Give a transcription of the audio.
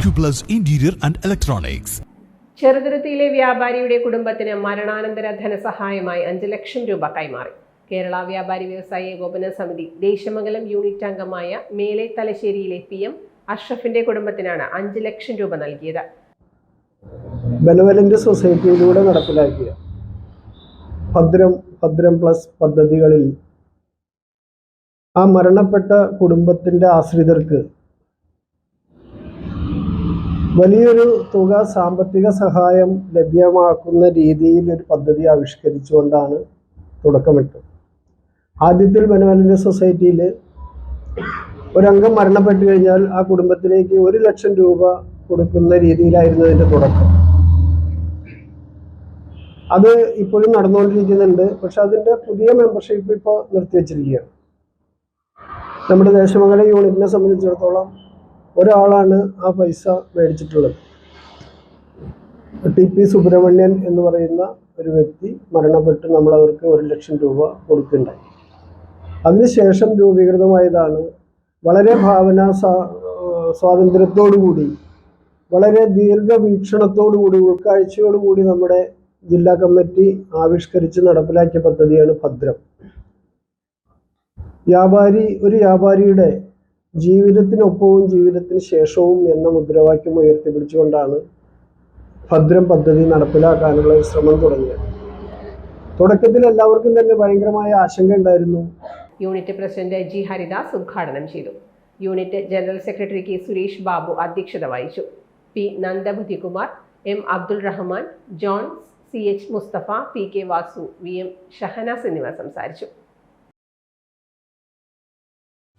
Acuplus interior and Electronics. ചെറുതുരുത്തിയിലെ വ്യാപാരിയുടെ കുടുംബത്തിന് മരണാനന്തര ധനസഹായമായി അഞ്ച് ലക്ഷം രൂപ കൈമാറി കേരള വ്യാപാരി വ്യവസായ ഏകോപന സമിതി ദേശമംഗലം യൂണിറ്റ് അംഗമായ മേലെ തലശ്ശേരിയിലെ പി എം അഷ്റഫിന്റെ കുടുംബത്തിനാണ് അഞ്ച് ലക്ഷം രൂപ നൽകിയത് ബെനവലന്റ് സൊസൈറ്റിയിലൂടെ നടപ്പിലാക്കിയ ഭദ്രം ഭദ്രം പ്ലസ് പദ്ധതികളിൽ ആ മരണപ്പെട്ട കുടുംബത്തിന്റെ ആശ്രിതർക്ക് വലിയൊരു തുക സാമ്പത്തിക സഹായം ലഭ്യമാക്കുന്ന രീതിയിൽ ഒരു പദ്ധതി ആവിഷ്കരിച്ചുകൊണ്ടാണ് തുടക്കമിട്ടത്. ആദ്യത്തിൽ ബെനവലന്റ് സൊസൈറ്റിയിൽ ഒരംഗം മരണപ്പെട്ടു കഴിഞ്ഞാൽ ആ കുടുംബത്തിലേക്ക് ഒരു ലക്ഷം രൂപ കൊടുക്കുന്ന രീതിയിലായിരുന്നു അതിന്റെ തുടക്കം. അത് ഇപ്പോഴും നടന്നുകൊണ്ടിരിക്കുന്നുണ്ട്. പക്ഷെ അതിന്റെ പുതിയ മെമ്പർഷിപ്പ് ഇപ്പോൾ നിർത്തിവെച്ചിരിക്കുകയാണ്. നമ്മുടെ ദേശമംഗല യൂണിറ്റിനെ സംബന്ധിച്ചിടത്തോളം ഒരാളാണ് ആ പൈസ മേടിച്ചിട്ടുള്ളത്. ടി പി സുബ്രഹ്മണ്യൻ എന്ന് പറയുന്ന ഒരു വ്യക്തി മരണപ്പെട്ട് നമ്മൾ അവർക്ക് ഒരു ലക്ഷം രൂപ കൊടുക്കുകയുണ്ടായി അതിനുശേഷം രൂപീകൃതമായതാണ്. വളരെ ഭാവന സ്വാതന്ത്ര്യത്തോടുകൂടി വളരെ ദീർഘവീക്ഷണത്തോടുകൂടി ഉൾക്കാഴ്ചയോടുകൂടി നമ്മുടെ ജില്ലാ കമ്മിറ്റി ആവിഷ്കരിച്ച് നടപ്പിലാക്കിയ പദ്ധതിയാണ് ഭദ്രം. വ്യാപാരി ഒരു വ്യാപാരിയുടെ ജീവിതത്തിനൊപ്പവും ജീവിതത്തിന് ശേഷവും എന്ന മുദ്രാവാക്യം ഉയർത്തിപ്പിടിച്ചുകൊണ്ടാണ് ഭദ്രം പദ്ധതി നടപ്പിലാക്കാനുള്ള ശ്രമം തുടങ്ങിയത്. തുടക്കത്തിൽ എല്ലാവർക്കും തന്നെ ഭയങ്കരമായ ആശങ്ക ഉണ്ടായിരുന്നു. യൂണിറ്റ് പ്രസിഡന്റ് ജി ഹരിദാസ് ഉദ്ഘാടനം ചെയ്തു. Unit general secretary K Suresh Babu അധ്യക്ഷത വഹിച്ചു. P Nandabuddhikumar M Abdul Rahman John C H Mustafa P K Vasu V M Shahnas എന്നിവർ സംസാരിച്ചു.